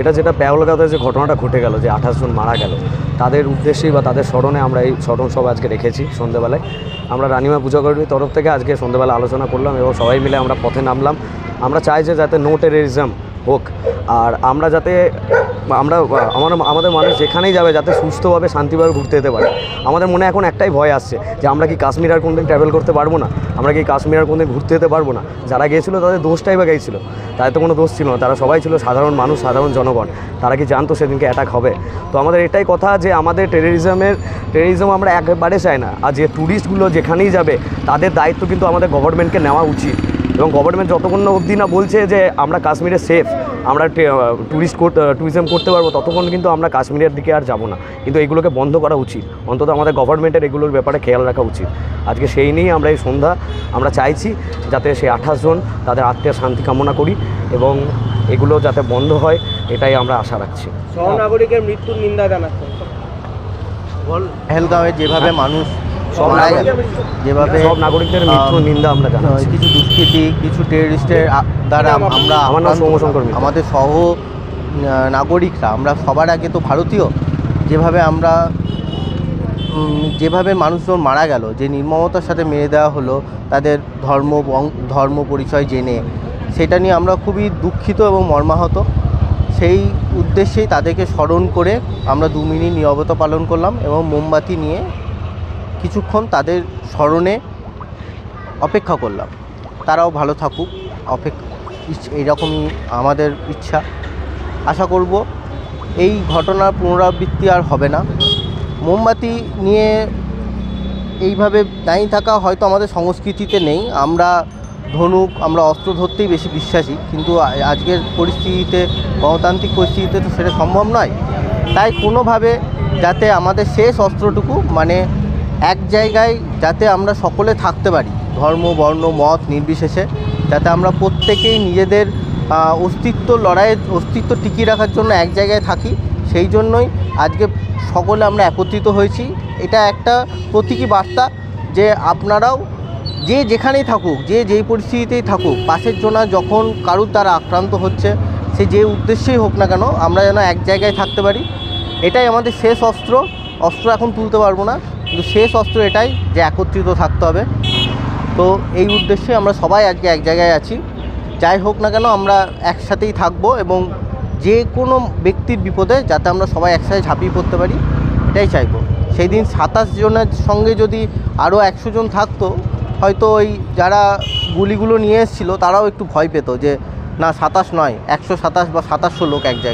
এটা যেটা পেওলগাতে যে ঘটনাটা ঘটে গেল, যে আঠাশ জন মারা গেল, তাদের উদ্দেশ্যেই বা তাদের স্মরণে আমরা এই স্মরণ সভা আজকে রেখেছি সন্ধ্যেবেলায় আমরা রানিমা পূজা কমিটির তরফ থেকে আজকে সন্ধ্যেবেলা আলোচনা করলাম এবং সবাই মিলে আমরা পথে নামলাম। আমরা চাই যে যাতে নো টেরিজম হোক। আর আমরা যাতে, আমরা, আমার, আমাদের মানুষ যেখানেই যাবে যাতে সুস্থভাবে, শান্তিভাবে ঘুরতে যেতে পারে। আমাদের মনে এখন একটাই ভয় আসছে যে আমরা কি কাশ্মীর আর কোনদিন ট্রাভেল করতে পারব না? আমরা কি কাশ্মীর আর কোনদিন ঘুরতে যেতে পারব না? যারা গিয়েছিল তাদের দোষটাই বা গিয়েছিল তাদের তো কোনো দোষ ছিল না। তারা সবাই ছিল সাধারণ মানুষ, সাধারণ জনগণ। তারা কি জানতো সেদিনকে অ্যাটাক হবে? তো আমাদের এটাই কথা যে আমাদের টেররিজমের টেররিজম আমরা একবারে চাই না। আর যে ট্যুরিস্টগুলো যেখানেই যাবে, তাদের দায়িত্ব কিন্তু আমাদের গভর্নমেন্টকে নেওয়া উচিত। এবং গভর্নমেন্ট যতক্ষণ অবধি না বলছে যে আমরা কাশ্মীরে সেফ আমরা ট্যুরিস্ট ট্যুরিজম করতে পারব ততক্ষণ কিন্তু আমরা কাশ্মীরের দিকে আর যাব না। কিন্তু এগুলোকে বন্ধ করা উচিত। অন্তত আমাদের গভর্নমেন্টের এগুলোর ব্যাপারে খেয়াল রাখা উচিত। আজকে সেই নিয়েই আমরা এই সন্ধ্যা আমরা চাইছি যাতে সেই আঠাশ জন তাদের আত্মীয় শান্তি কামনা করি এবং এগুলো যাতে বন্ধ হয় এটাই আমরা আশা রাখছি। সহনাগরিকের মৃত্যুর নিন্দা পেহেলগাঁওয়ে যেভাবে মানুষ যেভাবে সব নাগরিকদের নিন্দা আমরা জানাচ্ছি। কিছু দুষ্কৃতী কিছু টেররিস্টের দ্বারা আমরা আমার নাম। আমাদের সহ নাগরিকরা আমরা সবার আগে তো ভারতীয়। যেভাবে আমরা যেভাবে মানুষজন মারা গেল যে নির্মমতার সাথে মেরে দেওয়া হলো তাদের ধর্ম বং- ধর্ম পরিচয় জেনে সেটা নিয়ে আমরা খুবই দুঃখিত এবং মর্মাহত। সেই উদ্দেশ্যেই তাদেরকে স্মরণ করে আমরা দু মিনিট নীরবতা পালন করলাম এবং মোমবাতি নিয়ে কিছুক্ষণ তাদের স্মরণে অপেক্ষা করলাম। তারাও ভালো থাকুক, অপেক্ষা এইরকমই আমাদের ইচ্ছা। আশা করব এই ঘটনার পুনরাবৃত্তি আর হবে না। মোমবাতি নিয়ে এইভাবে দাঁড়িয়ে থাকা হয়তো আমাদের সংস্কৃতিতে নেই। আমরা ধনুক, আমরা অস্ত্র ধরতেই বেশি বিশ্বাসী। কিন্তু আজকের পরিস্থিতিতে, গণতান্ত্রিক পরিস্থিতিতে তো সেটা সম্ভব নয়। তাই কোনোভাবে যাতে আমাদের শেষ অস্ত্রটুকু মানে এক জায়গায় যাতে আমরা সকলে থাকতে পারি, ধর্ম, বর্ণ, মত নির্বিশেষে, যাতে আমরা প্রত্যেকেই নিজেদের অস্তিত্ব লড়াইয়ের অস্তিত্ব টিকিয়ে রাখার জন্য এক জায়গায় থাকি, সেই জন্যই আজকে সকলে আমরা একত্রিত হয়েছি। এটা একটা প্রতীকী বার্তা যে আপনারাও যে যেখানেই থাকুক, যে যেই পরিস্থিতিতেই থাকুক, পাশের জনা যখন কারুর দ্বারা আক্রান্ত হচ্ছে, সে যে উদ্দেশ্যেই হোক না কেন, আমরা যেন এক জায়গায় থাকতে পারি। এটাই আমাদের শেষ অস্ত্র। অস্ত্র এখন তুলতে পারব না। কিন্তু শেষ অস্ত্র এটাই যে একত্রিত থাকতে হবে। তো এই উদ্দেশ্যে আমরা সবাই আজকে এক জায়গায় আছি। যাই হোক না কেন, আমরা একসাথেই থাকব এবং যে কোনো ব্যক্তির বিপদে যাতে আমরা সবাই একসাথে ঝাঁপিয়ে পড়তে পারি, এটাই চাইব। সেই দিন সাতাশ জনের সঙ্গে যদি আরও একশো জন থাকতো, হয়তো ওই যারা গুলিগুলো নিয়ে এসেছিল, তারাও একটু ভয় পেত যে, না, সাতাশ নয়, একশো সাতাশ বা সাতাশশো লোক এক জায়গায়।